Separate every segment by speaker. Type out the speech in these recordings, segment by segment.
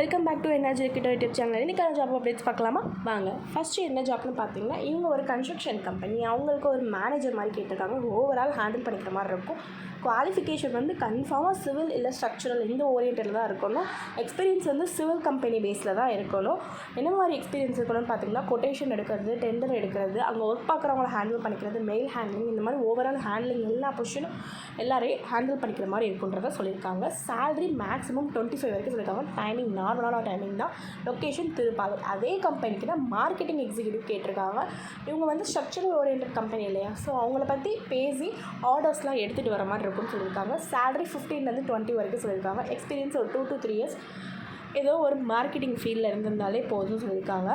Speaker 1: Welcome back to energy கிட்ட YouTube channel இன்றைக்கான job updates பார்க்கலாமா? வாங்க. ஃபஸ்ட்டு என்ன ஜாப்னு பார்த்தீங்கன்னா இவங்க ஒரு கன்ஸ்ட்ரக்ஷன் கம்பெனி அவங்களுக்கு ஒரு மேனேஜர் மாதிரி கேட்டிருக்காங்க. ஓவரால் ஹேண்டில் பண்ணிக்கிற மாதிரி இருக்கும். குவாலிஃபிகேஷன் வந்து கன்ஃபார்மாக சிவில் இல்லை ஸ்ட்ரக்சரல் இந்த ஓரியன்டில் தான் இருக்கணும். எக்ஸ்பீரியன்ஸ் வந்து சிவில் கம்பெனி பேஸில் தான் இருக்கணும். என்ன மாதிரி எக்ஸ்பீரியன்ஸ் இருக்கணும்னு பார்த்தீங்கன்னா கொட்டேஷன் எடுக்கிறது டெண்டர் எடுக்கிறது அங்கே ஒர்க் பார்க்குறவங்கள ஹேண்டில் பண்ணிக்கிறது மெயில் ஹேண்ட்லிங் இந்த மாதிரி ஓவரால் ஹேண்ட்லிங் எல்லா பொசிஷனும் எல்லாரையும் ஹேண்டில் பண்ணிக்கிற மாதிரி இருக்குன்றத சொல்லியிருக்காங்க. சேலரி மேக்ஸிமம் டுவெண்ட்டி ஃபைவ் வரைக்கும் சொல்லியிருக்காங்க. டைமிங் நார்மலான டைமிங் தான். லொக்கேஷன் திருப்பாலை அதே கம்பெனிக்கு தான் மார்க்கெட்டிங் எக்ஸிக்யூட்டிவ் கேட்டிருக்காங்க. இவங்க வந்து ஸ்ட்ரக்சரல் ஓரியன்ட் கம்பெனி இல்லையா? ஸோ அவங்கள பற்றி பேசி ஆர்டர்ஸ்லாம் எடுத்துகிட்டு வர மாதிரி இருக்கும்னு சொல்லியிருக்காங்க. சேலரி ஃபிஃப்டீன்லேருந்து டுவெண்ட்டி வரைக்கும் சொல்லியிருக்காங்க. எக்ஸ்பீரியன்ஸ் ஒரு டூ டு த்ரீ இயர்ஸ் ஏதோ ஒரு மார்க்கெட்டிங் ஃபீல்டில் இருந்திருந்தாலே போதும்னு சொல்லியிருக்காங்க.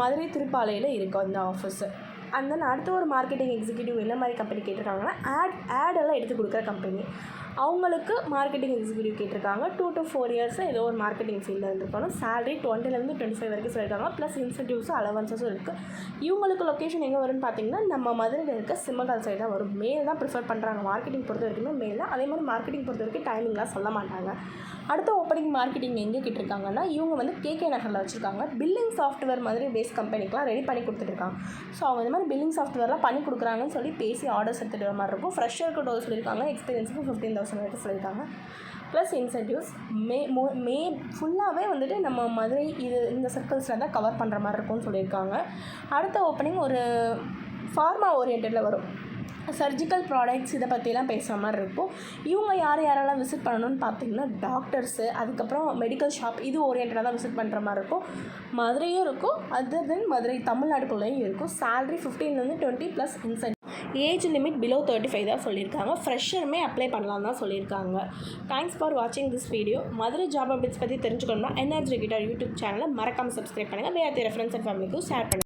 Speaker 1: மதுரை திருப்பாலையில் இருக்கும் அந்த ஆஃபீஸு அண்ட் தென் அடுத்த ஒரு மார்க்கெட்டிங் எக்ஸிக்யூட்டிவ் என்ன மாதிரி கம்பெனி கேட்டிருக்காங்கன்னா ஆட் ஆடெல்லாம் எடுத்து கொடுக்குற கம்பெனி அவங்களுக்கு மார்க்கெட்டிங் எக்ஸிக்யூட்டிவ் கேட்டிருக்காங்க. டூ டு ஃபோர் இயர்ஸ் ஏதோ ஒரு மார்க்கெட்டிங் ஃபீல்டில் இருந்துருக்கணும். சேலரி டுவெண்ட்டிலேருந்து டுவெண்ட்டி ஃபைவ் வரைக்கும் சொல்லியிருக்காங்க. ப்ளஸ் இன்சென்டிவ்ஸும் அலவன்ஸஸும் இருக்குது இவங்களுக்கு லொக்கேஷன் எங்கே வரும்னு பார்த்தீங்கன்னா நம்ம மதுரையில் இருக்க சிம்மகால் சைடு தான் வரும். மேல் தான் ப்ரிஃபர் பண்ணுறாங்க மார்க்கெட்டிங் பொறுத்த வரைக்குமே மேல் தான் அதே மாதிரி மார்க்கெட்டிங் பொறுத்த வரைக்கும் டைமிங்லாம் சொல்ல மாட்டாங்க. அடுத்த ஓப்பனிங் மார்க்கெட்டிங் எங்கே கேட்டிருக்காங்கன்னா இவங்க வந்து கேகே நகரில் வச்சுருக்காங்க. பில்லிங் சாஃப்ட்வேர் மாதிரி பேஸ் கம்பெனிக்கெலாம் ரெடி பண்ணி கொடுத்துட்ருக்காங்க. ஸோ அவங்க இந்த மாதிரி பில்லிங் சாஃப்ட்வேர்லாம் பண்ணி கொடுக்குறாங்கன்னு சொல்லி பேசி ஆர்டர்ஸ் எடுத்துகிட்டு வர மாதிரி இருக்கும். ஃப்ரெஷருக்கு டோல் சொல்லியிருக்காங்க. எக்ஸ்பீரியன்ஸுக்கு ஃபிஃப்டீன் தௌசண்ட் வரைக்கும் சொல்லியிருக்காங்க. ப்ளஸ் இன்சென்டிவ்ஸ் மே மோ மே ஃபுல்லாகவே வந்துட்டு நம்ம மதுரை இது இந்த சர்க்கிள்ஸில் தான் கவர் பண்ணுற மாதிரி இருக்கும்னு சொல்லியிருக்காங்க. அடுத்த ஓப்பனிங் ஒரு ஃபார்மா ஓரியன்டில் வரும். சர்ஜிக்கல் ப்ராடக்ட்ஸ் இதை பற்றிலாம் பேசுகிற மாதிரி இருக்கும். இவங்க யார் யாரெல்லாம் விசிட் பண்ணணும்னு பார்த்தீங்கன்னா டாக்டர்ஸு அதுக்கப்புறம் மெடிக்கல் ஷாப் இது ஓரியன்டாக தான் விசிட் பண்ணுற மாதிரி இருக்கும். மதுரையும் இருக்கும். அதர் தென் மதுரை தமிழ்நாட்டுக்குள்ளேயும் இருக்கும். Salary ஃபிஃப்டீன்லேருந்து twenty plus incentive age limit below thirty five தான் சொல்லியிருக்காங்க. ஃப்ரெஷருமே அப்ளை பண்ணலாம் தான் சொல்லியிருக்காங்க. தேங்க்ஸ் ஃபார் வாட்சிங் this video Madurai job updates பற்றி தெரிஞ்சுக்கணும்னா எனர்ஜி கிட்டார் யூடியூப் சேனலை மறக்காமல் சப்ஸ்கிரைப் பண்ணுங்கள் வேறு ரெஃபரன்ஸ் அண்ட் ஃபேமிலிக்கும் ஷேர் பண்ணுங்கள்